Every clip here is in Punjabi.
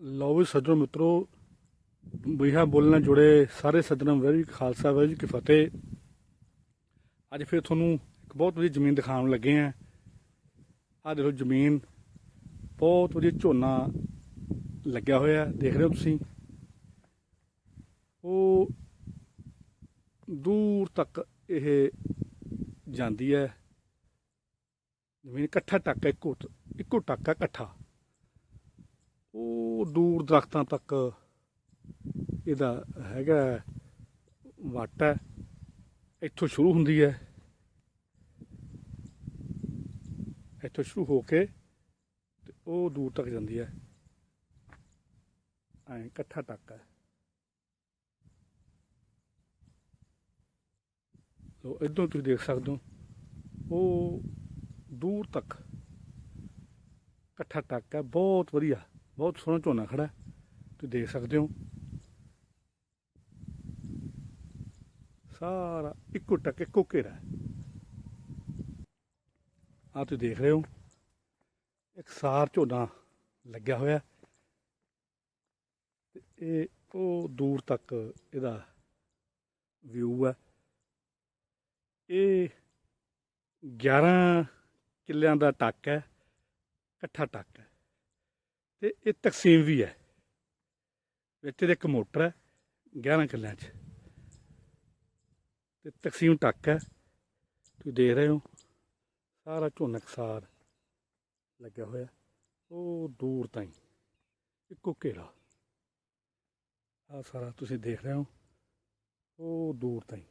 ਲਓ ਵੀ ਸੱਜਣੋ ਮਿੱਤਰੋ ਬੀਹਾ ਬੋਲਣ ਨਾਲ ਜੁੜੇ ਸਾਰੇ ਸੱਜਣਾਂ ਨੂੰ ਵੈਰੀ ਖਾਲਸਾ, ਵੈਰੀ ਕੀ ਫਤਿਹ। ਅੱਜ ਫਿਰ ਤੁਹਾਨੂੰ ਇੱਕ ਬਹੁਤ ਵਧੀਆ ਜ਼ਮੀਨ ਦਿਖਾਉਣ ਲੱਗੇ ਆ ਆਹ ਦੇਖੋ ਜ਼ਮੀਨ, ਬਹੁਤ ਵਧੀਆ ਝੋਨਾ ਲੱਗਿਆ ਹੋਇਆ, ਦੇਖ ਰਹੇ ਹੋ ਤੁਸੀਂ। ਉਹ ਦੂਰ ਤੱਕ ਇਹ ਜਾਂਦੀ ਹੈ। ਜ਼ਮੀਨ ਇਕੱਠਾ ਟੱਕ, ਇੱਕੋ ਇੱਕੋ ਟੱਕਾ ਇਕੱਠਾ। ਉਹ ਦੂਰ ਦਰਖਤਾਂ ਤੱਕ ਇਹਦਾ ਹੈਗਾ ਵੱਟ ਹੈ। ਇੱਥੋਂ ਸ਼ੁਰੂ ਹੁੰਦੀ ਹੈ। ਇੱਥੋਂ ਸ਼ੁਰੂ ਹੋ ਕੇ ਤੇ ਉਹ ਦੂਰ ਤੱਕ ਜਾਂਦੀ ਹੈ। ਐ ਇਕੱਠਾ ਟੱਕ ਹੈ। ਲੋ ਇਦੋਂ ਤੁਸੀਂ ਦੇਖ ਸਕਦੇ ਹੋ। ਉਹ ਦੂਰ ਤੱਕ ਇਕੱਠਾ ਟੱਕ ਹੈ। ਬਹੁਤ ਵਧੀਆ। ਬਹੁਤ ਸੋਹਣਾ ਝੋਨਾ ਖੜਾ ਤੁਸੀਂ ਦੇਖ ਸਕਦੇ ਹੋ। ਸਾਰਾ ਇੱਕੋ ਟੱਕ, ਇੱਕੋ ਘੇਰਾ ਆ ਤੁਸੀਂ ਦੇਖ ਰਹੇ ਹੋ। ਇੱਕ ਸਾਰ ਝੋਨਾ ਲੱਗਿਆ ਹੋਇਆ ਤੇ ਇਹ ਉਹ ਦੂਰ ਤੱਕ ਇਹਦਾ ਵਿਊ ਹੈ। ਇਹ 11 ਕਿੱਲਿਆਂ ਦਾ ਟੱਕ ਹੈ, ਇਕੱਠਾ ਟੱਕ ਹੈ। ਤੇ ਇਹ ਤਕਸੀਮ ਵੀ ਹੈ। ਵਿੱਚ ਇਹਦੇ ਇੱਕ ਮੋਟਰ ਹੈ 11 ਕਿੱਲਿਆਂ 'ਚ। ਤੇ ਤਕਸੀਮ ਟੱਕ ਹੈ। ਤੁਸੀਂ ਦੇਖ ਰਹੇ ਹੋ, ਸਾਰਾ ਝੋਨਾ ਕਸਾਰ ਲੱਗਿਆ ਹੋਇਆ ਉਹ ਦੂਰ ਤਾਈਂ, ਇੱਕੋ ਘੇਰਾ। ਆ ਸਾਰਾ ਤੁਸੀਂ ਦੇਖ ਰਹੇ ਹੋ, ਉਹ ਦੂਰ ਤਾਈਂ।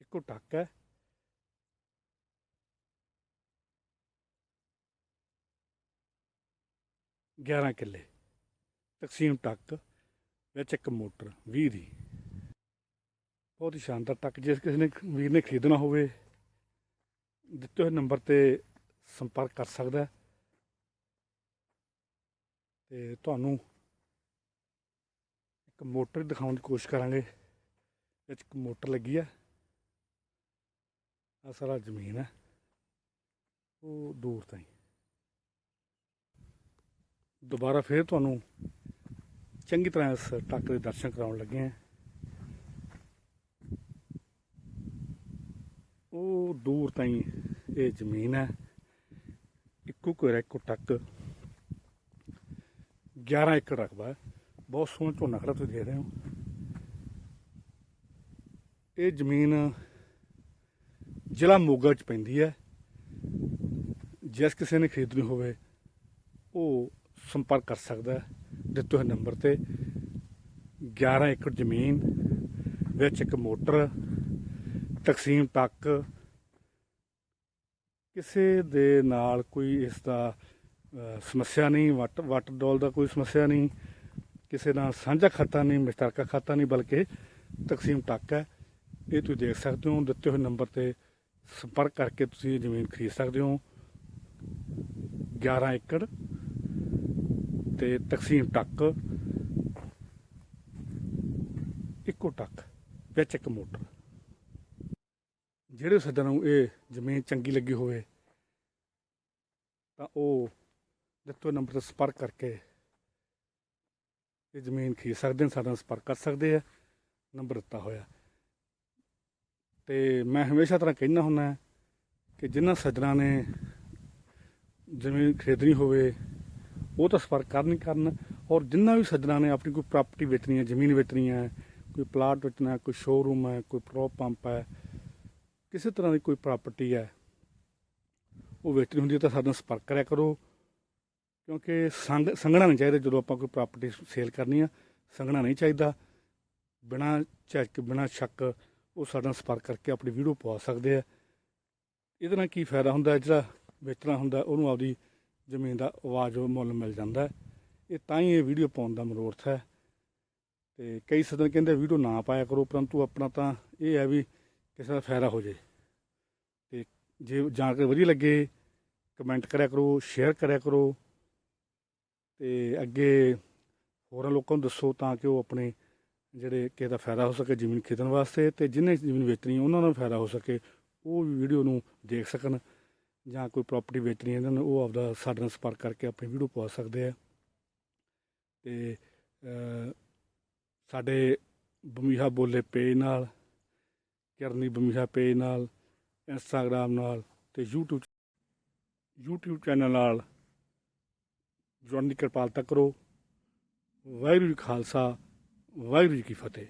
ਇੱਕੋ ਟੱਕ ਹੈ। ਗਿਆਰਾਂ ਕਿੱਲੇ। ਤਕਸੀਮ ਟੱਕ ਵਿੱਚ ਇੱਕ ਮੋਟਰ 20 ਦੀ। ਬਹੁਤ ਹੀ ਸ਼ਾਨਦਾਰ ਟੱਕ ਜਿਸ ਕਿਸੇ ਨੇ ਵੀਰ ਨੇ ਖਰੀਦਣਾ ਹੋਵੇ, ਦਿੱਤੇ ਹੋਏ ਨੰਬਰ ਤੇ ਸੰਪਰਕ ਕਰ ਸਕਦਾ ਹੈ। ਤੇ ਤੁਹਾਨੂੰ ਇੱਕ ਮੋਟਰ ਦਿਖਾਉਣ ਦੀ ਕੋਸ਼ਿਸ਼ ਕਰਾਂਗੇ। ਵਿੱਚ ਇੱਕ ਮੋਟਰ ਲੱਗੀ ਹੈ। ਆ ਸਾਰਾ ਜ਼ਮੀਨ ਹੈ। ਉਹ ਦੂਰ ਤਾਈਂ। ਦੁਬਾਰਾ ਫੇਰ ਤੁਹਾਨੂੰ ਚੰਗੀ ਤਰ੍ਹਾਂ ਇਸ ਟੱਕ ਦੇ ਦਰਸ਼ਨ ਕਰਾਉਣ ਲੱਗੇ ਹਾਂ। ਉਹ ਦੂਰ ਤਾਈਂ ਇਹ ਜ਼ਮੀਨ ਹੈ। ਇੱਕੋ ਘੇਰਾ ਇੱਕੋ ਟੱਕ। 11 ਏਕੜ ਰਕਬਾ ਬਹੁਤ ਸੋਹਣਾ ਝੋਨਾ ਖੜਾ ਤੁਸੀਂ ਦੇਖ ਰਹੇ ਹੋ। ਇਹ ਜ਼ਮੀਨ ਜ਼ਿਲ੍ਹਾ ਮੋਗਾ ਚ ਪੈਂਦੀ ਹੈ। ਜਿਸ ਕਿਸੇ ਨੇ ਖਰੀਦਣੀ ਹੋਵੇ, ਉਹ ਸੰਪਰਕ ਕਰ ਸਕਦਾ ਦਿੱਤੇ ਹੋਏ ਨੰਬਰ ਤੇ 11 ਏਕੜ ਜ਼ਮੀਨ, ਵਿੱਚ ਇੱਕ ਮੋਟਰ, ਤਕਸੀਮ ਤੱਕ ਕਿਸੇ ਦੇ ਨਾਲ ਕੋਈ ਇਸ ਦਾ ਸਮੱਸਿਆ ਨਹੀਂ ਵਾਟਰ ਵਾਟਰ ਡੋਲ ਦਾ ਕੋਈ ਸਮੱਸਿਆ ਨਹੀਂ। ਕਿਸੇ ਨਾਲ ਸਾਂਝਾ ਖਾਤਾ ਨਹੀਂ, ਮੁਸ਼ਤਰਕਾ ਖਾਤਾ ਨਹੀਂ, ਬਲਕਿ ਤਕਸੀਮ ਟੱਕ ਹੈ। ਇਹ ਤੁਸੀਂ ਦੇਖ ਸਕਦੇ ਹੋ, ਦਿੱਤੇ ਹੋਏ ਨੰਬਰ ਤੇ ਸੰਪਰਕ ਕਰਕੇ ਤੁਸੀਂ ਜ਼ਮੀਨ ਖਰੀਦ ਸਕਦੇ ਹੋ। 11 ਏਕੜ ਤੇ ਤਕਸੀਮ ਟੱਕ। ਇੱਕੋ ਟੱਕ, ਵਿੱਚ ਇੱਕ ਮੋਟਰ। ਜਿਹੜੇ ਸੱਜਣ ਨੂੰ ਇਹ ਜ਼ਮੀਨ ਚੰਗੀ ਲੱਗੀ ਹੋਵੇ, ਤਾਂ ਉਹ ਦਿੱਤੇ ਨੰਬਰ ਤੇ ਸੰਪਰਕ ਕਰਕੇ ਇਹ ਜ਼ਮੀਨ ਖਰੀਦ ਸਕਦੇ ਨੇ, ਸਾਡੇ ਨਾਲ ਸੰਪਰਕ ਕਰ ਸਕਦੇ ਆ, ਨੰਬਰ ਦਿੱਤਾ ਹੋਇਆ। ਤੇ ਮੈਂ ਹਮੇਸ਼ਾ ਤਰ੍ਹਾਂ ਕਹਿਣਾ ਹੁੰਦਾ ਕਿ ਜਿਨ੍ਹਾਂ ਸੱਜਣਾ ਨੇ ਜ਼ਮੀਨ ਖਰੀਦਣੀ ਹੋਵੇ ਉਹ ਤਾਂ ਸੰਪਰਕ ਕਰਨ ਹੀ ਕਰਨ। ਔਰ ਜਿੰਨਾ ਵੀ ਸੱਜਣਾ ਨੇ ਆਪਣੀ ਕੋਈ ਪ੍ਰਾਪਰਟੀ ਵੇਚਣੀ ਹੈ, ਜ਼ਮੀਨ ਵੇਚਣੀ ਹੈ, ਕੋਈ ਪਲਾਟ ਵੇਚਣਾ ਹੈ, ਕੋਈ ਸ਼ੋਰੂਮ ਹੈ, ਕੋਈ ਪ੍ਰੋ ਪੰਪ ਹੈ, ਕਿਸੇ ਤਰ੍ਹਾਂ ਦੀ ਕੋਈ ਪ੍ਰਾਪਰਟੀ ਹੈ, ਉਹ ਵੇਚਣੀ ਹੁੰਦੀ ਹੈ ਤਾਂ ਸਾਡੇ ਨਾਲ ਸੰਪਰਕ ਕਰਿਆ ਕਰੋ। ਕਿਉਂਕਿ ਸੰਗ ਸੰਗਣਾ ਨਹੀਂ ਚਾਹੀਦਾ ਜਦੋਂ ਆਪਾਂ ਕੋਈ ਪ੍ਰਾਪਰਟੀ ਸੇਲ ਕਰਨੀ ਆ। ਸੰਗਣਾ ਨਹੀਂ ਚਾਹੀਦਾ। ਬਿਨਾਂ ਚੈੱਕ ਬਿਨਾਂ ਸ਼ੱਕ ਉਹ ਸਾਡੇ ਨਾਲ ਸੰਪਰਕ ਕਰਕੇ ਆਪਣੀ ਵੀਡੀਓ ਪਵਾ ਸਕਦੇ ਆ। ਇਹਦੇ ਨਾਲ ਕੀ ਫਾਇਦਾ ਹੁੰਦਾ ਜਿਹੜਾ ਵੇਚਣਾ ਹੁੰਦਾ ਉਹਨੂੰ ਆਪਦੀ ਜ਼ਮੀਨ ਦਾ ਆਵਾਜ਼ ਮੁੱਲ ਮਿਲ ਜਾਂਦਾ ਇਹ ਤਾਂ ਹੀ ਇਹ ਵੀਡੀਓ ਪਾਉਣ ਦਾ ਮਨੋਰਥ ਹੈ। ਤੇ ਕਈ ਸਦਨ ਕਹਿੰਦੇ ਵੀਡੀਓ ਨਾ ਪਾਇਆ ਕਰੋ, ਪਰੰਤੂ ਆਪਣਾ ਤਾਂ ਇਹ ਹੈ ਵੀ ਕਿਸੇ ਦਾ ਫਾਇਦਾ ਹੋ ਜੇ। ਤੇ ਜੇ ਜਾਣਕਾਰੀ ਵਧੀਆ ਲੱਗੇ, ਕਮੈਂਟ ਕਰਿਆ ਕਰੋ, ਸ਼ੇਅਰ ਕਰਿਆ ਕਰੋ। ਤੇ ਅੱਗੇ ਹੋਰਾਂ ਲੋਕਾਂ ਨੂੰ ਦੱਸੋ ਤਾਂ ਕਿ ਉਹ ਆਪਣੇ ਜਿਹੜੇ ਕਿਸੇ ਦਾ ਫਾਇਦਾ ਹੋ ਸਕੇ ਜ਼ਮੀਨ ਖਰੀਦਣ ਵਾਸਤੇ ਤੇ ਜਿਹਨੇ ਜ਼ਮੀਨ ਵੇਚਣੀ, ਉਹਨਾਂ ਨੂੰ ਫਾਇਦਾ ਹੋ ਸਕੇ, ਉਹ ਵੀਡੀਓ ਨੂੰ ਦੇਖ ਸਕਣ। ਜਾਂ ਕੋਈ ਪ੍ਰਾਪਰਟੀ ਵੇਚਣੀ ਹੈ, ਇਹਨਾਂ ਨੂੰ ਉਹ ਆਪਦਾ ਸਾਡੇ ਨਾਲ ਸੰਪਰਕ ਕਰਕੇ ਆਪਣੀ ਵੀਡੀਓ ਪਵਾ ਸਕਦੇ ਆ। ਤੇ ਸਾਡੇ ਬਮੀਹਾ ਬੋਲੇ ਪੇਜ ਨਾਲ, ਕਰਨੀ ਬਮੀਹਾ ਪੇਜ ਨਾਲ ਇੰਸਟਾਗ੍ਰਾਮ ਨਾਲ ਤੇ YouTube YouTube ਚੈਨਲ ਨਾਲ ਜੁੜਨ ਦੀ ਕਿਰਪਾਲਤਾ ਕਰੋ। ਵਾਹਿਗੁਰੂ ਜੀ ਖਾਲਸਾ, ਵਾਹਿਗੁਰੂ ਜੀ ਕੀ ਫਤਿਹ।